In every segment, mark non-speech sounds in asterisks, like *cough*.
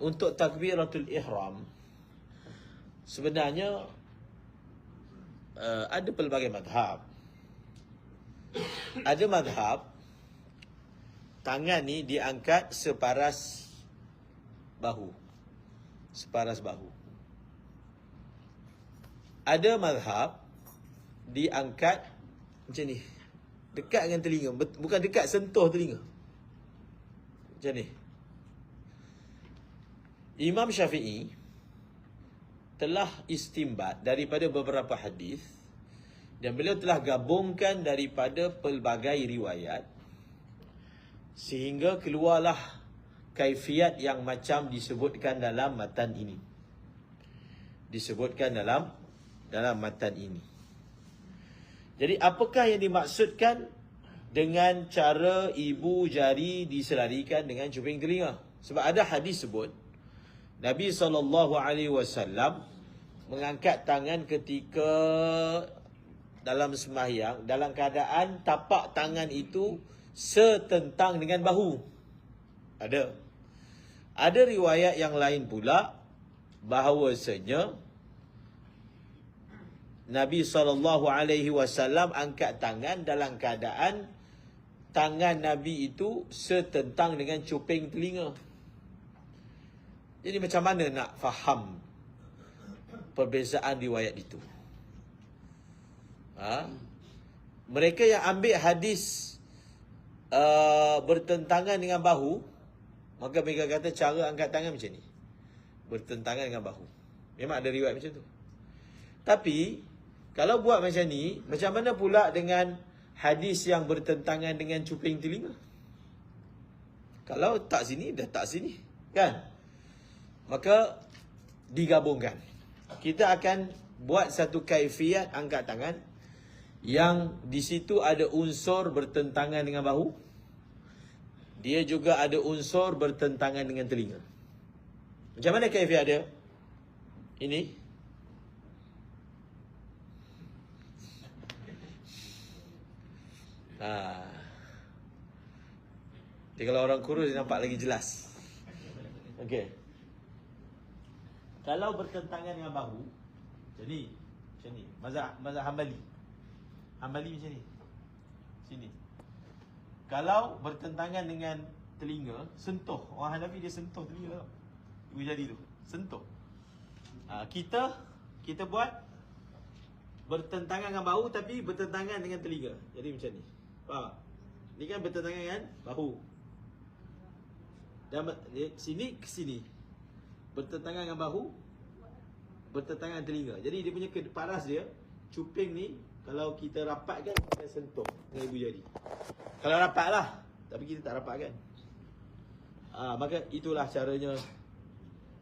untuk takbiratul ihram sebenarnya uh, ada pelbagai madhab. Ada madhab tangan ni diangkat separas bahu. Separas bahu. Ada madhab diangkat macam ni. Dekat dengan telinga. Bukan dekat, sentuh telinga. Macam ni. Imam Syafi'i telah istimbat daripada beberapa hadis dan beliau telah gabungkan daripada pelbagai riwayat sehingga keluarlah kaifiat yang macam disebutkan dalam matan ini. Disebutkan dalam dalam matan ini. Jadi apakah yang dimaksudkan dengan cara ibu jari diselarikan dengan cuping telinga? Sebab ada hadis sebut Nabi SAW mengangkat tangan ketika dalam sembahyang dalam keadaan tapak tangan itu setentang dengan bahu. Ada. Ada riwayat yang lain pula bahawasanya Nabi SAW angkat tangan dalam keadaan tangan Nabi itu setentang dengan cuping telinga. Jadi macam mana nak faham perbezaan riwayat itu? Ha? Mereka yang ambil hadis uh, bertentangan dengan bahu, maka mereka kata cara angkat tangan macam ni. Bertentangan dengan bahu. Memang ada riwayat macam tu. Tapi, kalau buat macam ni, macam mana pula dengan hadis yang bertentangan dengan cuping telinga? Kalau tak sini, dah tak sini. Kan? Maka, digabungkan. Kita akan buat satu kaifiat angkat tangan yang di situ ada unsur bertentangan dengan bahu. Dia juga ada unsur bertentangan dengan telinga. Macam mana kaifiat dia? Ini. Ha. Jadi kalau orang kurus nampak lagi jelas. Okey. Kalau bertentangan dengan bahu, jadi macam ni. Mazhab mazhab Hambali. Hambali macam ni. Sini. Kalau bertentangan dengan telinga, sentuh. Orang Hanafi dia sentuh telinga tau. Jadi tu. Sentuh. Ha, kita kita buat bertentangan dengan bahu tapi bertentangan dengan telinga. Jadi macam ni. Faham? Ni kan bertentangan dengan bahu. Dan sini ke sini. Bertentangan dengan bahu. Bertentangan telinga. Jadi dia punya paras dia, cuping ni kalau kita rapat kan Kita sentuh dengan ibu jari Kalau rapat lah Tapi kita tak rapat kan ha, Maka itulah caranya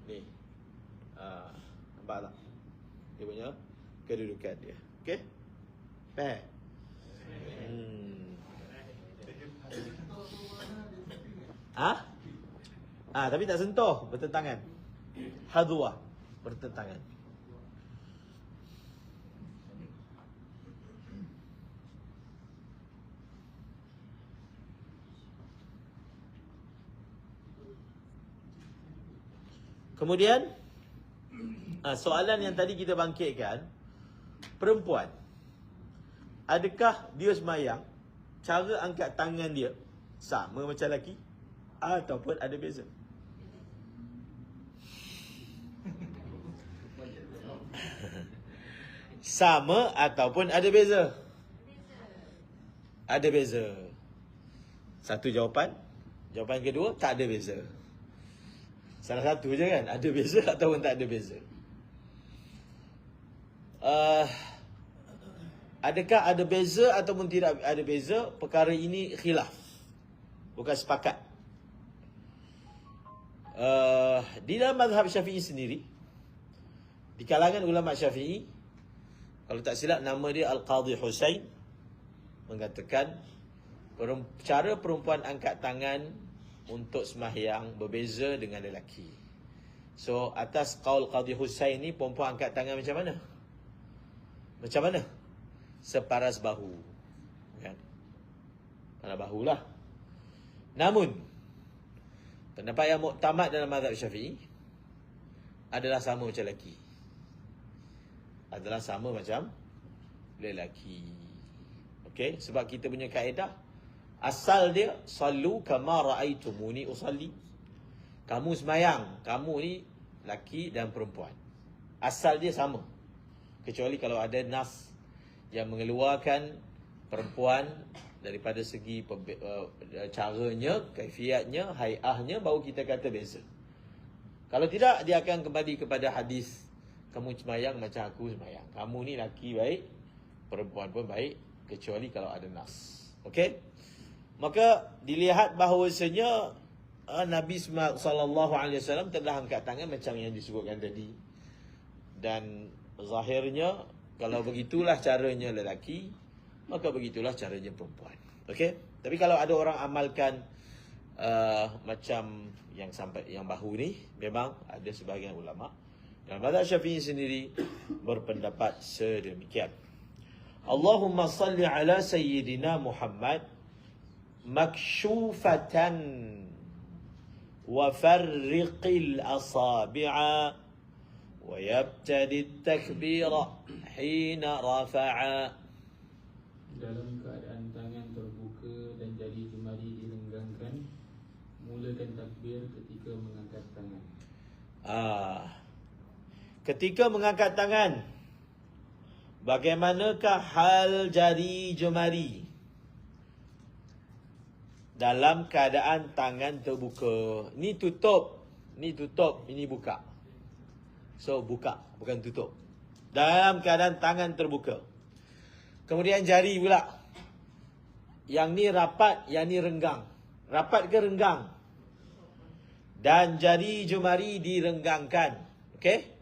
Ni ha, Nampak tak Dia punya kedudukan dia Okay Fair hmm. Ha? Ah, ha, tapi tak sentuh bertentangan. Hadwa bertentangan. Kemudian ah, soalan yang tadi kita bangkitkan perempuan adakah dia semayang cara angkat tangan dia sama macam lelaki ataupun ada beza? Sama ataupun ada beza? Ada beza. Satu jawapan. Jawapan kedua tak ada beza. Salah satu je kan Ada beza *laughs* ataupun tak ada beza uh, Adakah ada beza ataupun tidak ada beza Perkara ini khilaf Bukan sepakat uh, Di dalam mazhab syafi'i sendiri Di kalangan ulama syafi'i Kalau tak silap nama dia Al-Qadhi Husain Mengatakan Cara perempuan angkat tangan untuk semahyang berbeza dengan lelaki. So atas kaul Qadhi Husain ni perempuan angkat tangan macam mana? Macam mana? Separas bahu. Kan? Pada bahulah. Namun Pendapat yang muktamad dalam mazhab Syafi'i adalah sama macam lelaki. Adalah sama macam lelaki. Okey, sebab kita punya kaedah asal dia sallu kama raaitumuni usalli. Kamu semayang, kamu ni laki dan perempuan. Asal dia sama. Kecuali kalau ada nas yang mengeluarkan perempuan daripada segi pembe- uh, caranya, kaifiatnya, haiahnya baru kita kata beza. Kalau tidak dia akan kembali kepada hadis kamu semayang macam aku semayang. Kamu ni laki baik, perempuan pun baik kecuali kalau ada nas. Okey? Maka dilihat bahawasanya uh, Nabi wasallam telah angkat tangan macam yang disebutkan tadi. Dan zahirnya kalau begitulah caranya lelaki, maka begitulah caranya perempuan. Okey? Tapi kalau ada orang amalkan uh, macam yang sampai yang bahu ni, memang ada sebahagian ulama dan mazhab Syafi'i sendiri *coughs* berpendapat sedemikian. Allahumma salli ala sayyidina Muhammad makshufatan wa farriqil asabi'a wa yabtadi at-takbira hina rafa'a dalam keadaan tangan terbuka dan jari jemari direnggangkan mulakan takbir ketika mengangkat tangan Ah. Ketika mengangkat tangan Bagaimanakah hal jari jemari? Dalam keadaan tangan terbuka. Ni tutup. Ni tutup Ini buka. So buka Bukan tutup. Dalam keadaan tangan terbuka. Kemudian jari pula. Yang ni rapat Yang ni renggang. Rapat ke renggang? Dan jari jemari direnggangkan. Okey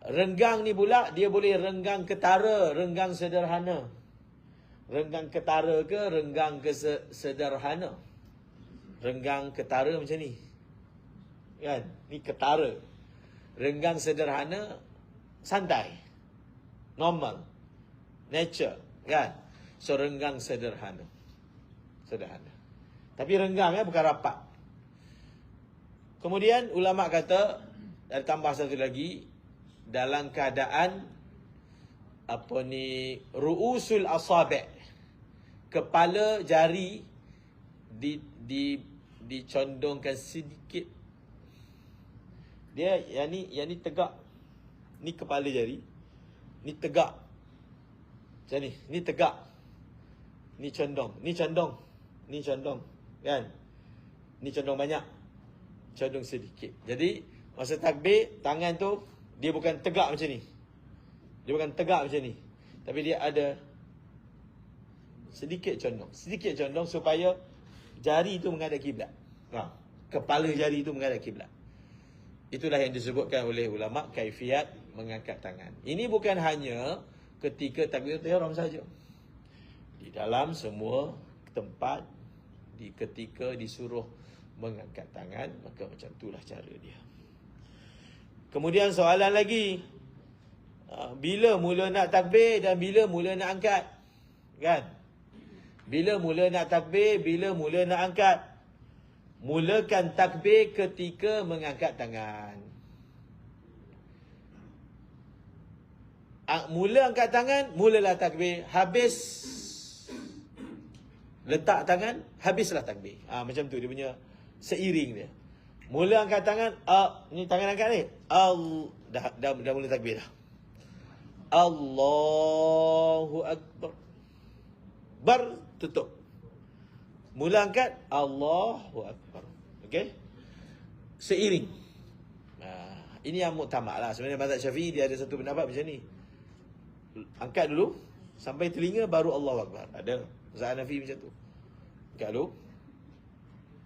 Renggang ni pula dia boleh renggang ketara, renggang sederhana. Renggang ketara ke renggang ke sederhana. Renggang ketara macam ni. Kan? Ni ketara. Renggang sederhana santai. Normal. Nature, kan? So renggang sederhana. Sederhana. Tapi renggang ya bukan rapat. Kemudian ulama kata ada tambah satu lagi dalam keadaan apa ni ruusul asabi' kepala jari di di dicondongkan sedikit. Dia yang ni yang ni tegak. Ni kepala jari. Ni tegak. Macam ni ni tegak. Ni condong. Ni condong. Ni condong. Kan? Ni condong banyak. Condong sedikit. Jadi masa takbir tangan tu dia bukan tegak macam ni. Dia bukan tegak macam ni. Tapi dia ada sedikit condong. Sedikit condong supaya jari itu menghadap kiblat. Ha. Kepala jari itu menghadap kiblat. Itulah yang disebutkan oleh ulama kaifiat mengangkat tangan. Ini bukan hanya ketika takbiratul ihram saja. Di dalam semua tempat di ketika disuruh mengangkat tangan maka macam itulah cara dia. Kemudian soalan lagi. Ha, Bila mula nak takbir dan bila mula nak angkat? Kan? Bila mula nak takbir, bila mula nak angkat? Mulakan takbir ketika mengangkat tangan. Mula angkat tangan, mulalah takbir. Habis Letak tangan, habislah takbir. Ha, Macam tu dia punya Seiring dia Mula angkat tangan, uh, ni tangan angkat ni. Al dah, dah dah mula takbir dah. Allahu akbar. Bar tutup. Mula angkat Allahu akbar. Okey? Seiring. Nah, ini yang muktamad lah. Sebenarnya mazhab Syafi'i dia ada satu pendapat macam ni. Angkat dulu sampai telinga baru Allahu akbar. Ada mazhab Hanafi macam tu. Angkat dulu.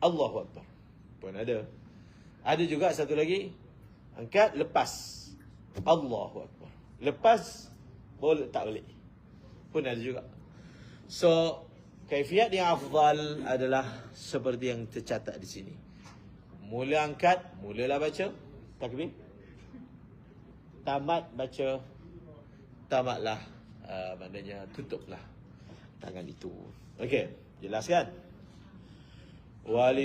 Allahu akbar. Pun ada. Ada juga satu lagi angkat lepas. Allahu akbar. Lepas boleh tak boleh. Pun ada juga. So kaifiat yang afdal adalah seperti yang tercatat di sini. Mula angkat, mulalah baca takbir. Tamat baca tamatlah uh, maknanya tutuplah tangan itu. Okey, jelas kan? Wali